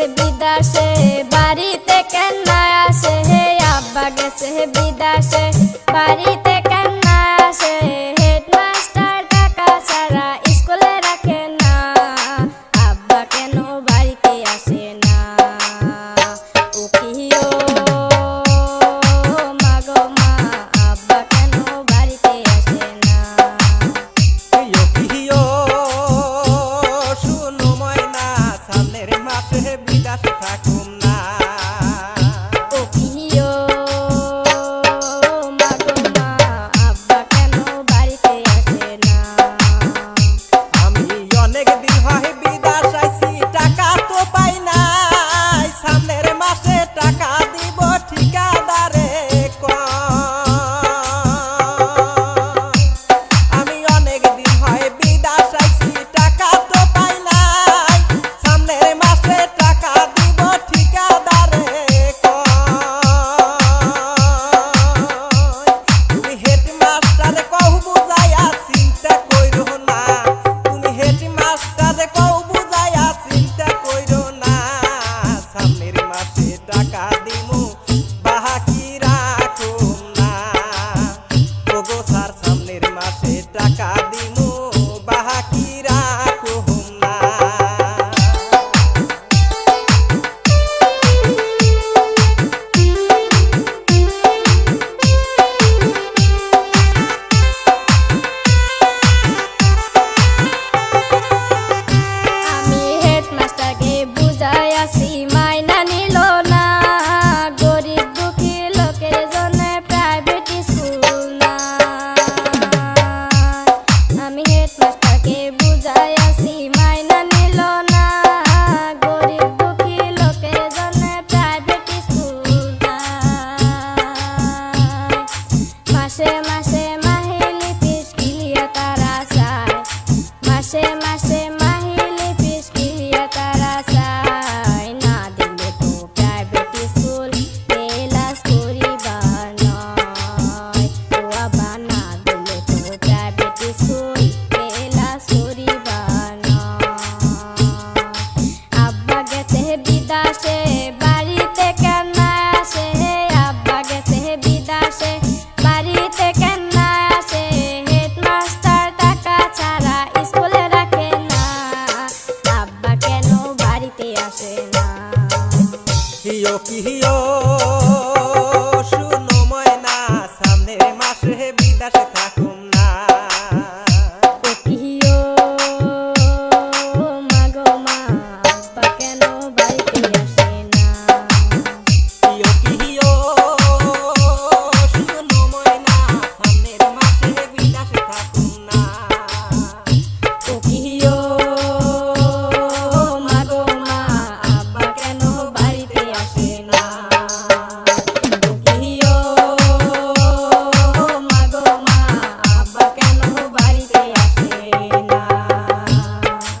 গেছে বিদাসে বাড়িতে কেন আসে? হে আব্বা গেছে হে বিদাসে বাড়িতে você tá. কিহিও কিহিও